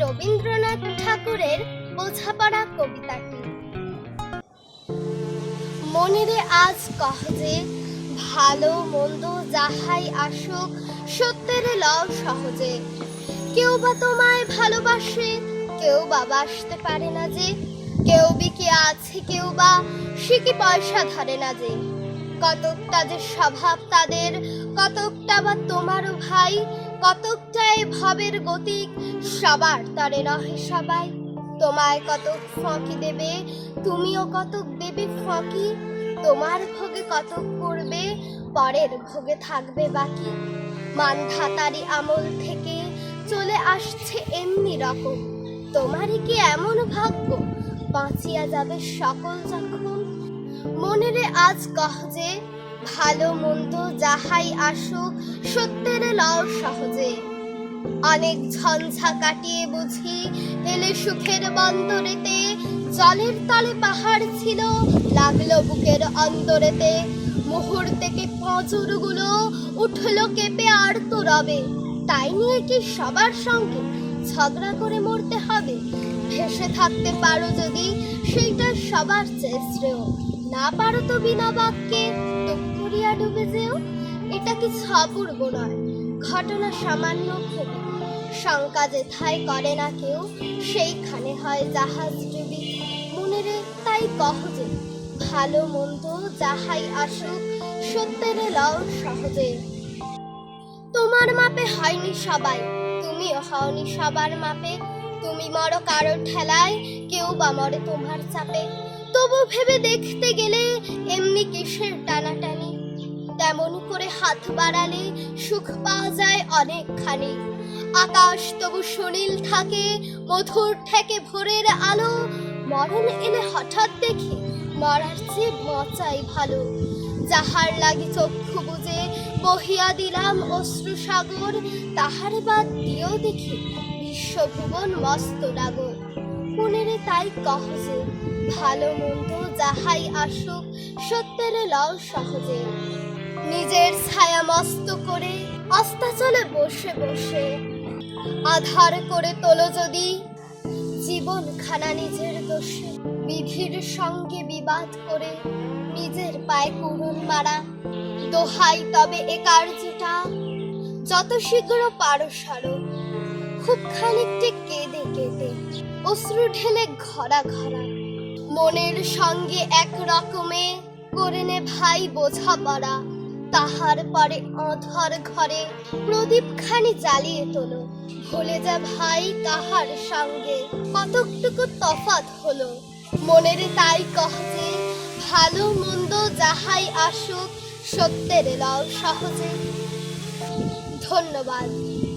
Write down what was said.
রবীন্দ্রনাথ ঠাকুরের বোঝাপড়া কবিতাটি। মনেরে আজ কহ যে, ভালো মন্দ যাহাই আসুক, সত্যের লও সহজে। কেউ বা তোমায় ভালোবাসে, কেউ বা বাসতে পারে না যে। কেউ বিকে আছে, কেউ বা সে কি পয়সা ধরে না যে। কতকটা যে স্বভাব তাদের, কতকটা বা তোমারও ভাই কতকটা এ ভবের গতিক, সবার তরে রহে সবাই। তোমায় কতক ফাঁকি দেবে, তুমিও কতক দেবে ফাঁকি। তোমার ভোগে কতক করবে পরের ভোগে থাকবে বাকি। মানধাতারি আমল থেকে চলে আসছে এমনি রকম। তোমারই কি এমন ভাগ্য? বাঁচিয়া যাবে সকল যখন। মনেরে আজ কহ যে ভালো মন্দ যাহাই আসুক, সত্যের লও সহজে। অনেক ঝঞ্ঝা কাটিয়ে বুঝি এলে সুখের বন্দরেতে, জলের তলে পাহাড় ছিল, লাগল বুকের অন্দরেতে মুহূর্তেকে পজরগুলো উঠল কেঁপে আর তো রবে। তাই নিয়ে কি সবার সঙ্গে ঝগড়া করে মরতে হবে? ভেসে থাকতে পারো যদি, সেইটা সবার চেয়ে শ্রেয়। না পারো তো বিনা বাক্যে যেও এটা অপূর্ব নয়। ঘটনা সামান্য খুব শঙ্কা যেথায় করে না কেউ, সেইখানে হয় জাহাজ ডুবি। মনেরে তাই কহ যে, ভালো মন্দ যাহাই আসুক, সত্যের লও সহজে। তোমার মাপে হয়নি সবাই, তুমিও হওনি সবার মাপে। তুমি মরো কারও ঠেলায়, কেউ বা মরে তোমার চাপে। তবু ভেবে দেখতে গেলে এমনি কিসের টানাটানি? তেমন করে হাত বাড়ালে সুখ পাওয়া যায় অনেকখানি। আকাশ তবু সুনীল থাকে, মধুর ঠেকে ভোরের আলো। মরণ এলে হঠাৎ দেখি মরার চেয়ে বাঁচাই ভালো। যাহার লাগি চক্ষু বুঝে বহিয়া দিলাম অশ্রু সাগর, তাহার বাদ দিয়েও দেখি বিশ্বভুবন মস্ত ডাগর। মনেরে তাই কহ যে, ভালো মন্দ যাহাই আসুক, সত্যের লও সহজে। নিজের ছায়া মস্ত করে অস্তাচলে বসে বসে আধার করে তোলো যদি জীবন খানা নিজের দোষে। বিধির সঙ্গে বিবাদ করে নিজের পায়ে কুড়ুন মারা। দোহাই তবে এ কার্যটা যত শীঘ্র পারো সারো। খুব খানিকটি কেঁদে কেঁদে অশ্রু ঢেলে ঘরা ঘরা। মনের সঙ্গে এক রকমে করে নে ভাই বোঝা পড়া। তাহার পরে অধর ঘরে প্রদীপখানি জ্বালিয়ে তোলো। ভুলে যা ভাই তাহার সঙ্গে। কতকটুকু তফাত হলো। মনের তাই কহ যে, ভালো মন্দ যাহাই আসুক, সত্যের লও সহজে। ধন্যবাদ।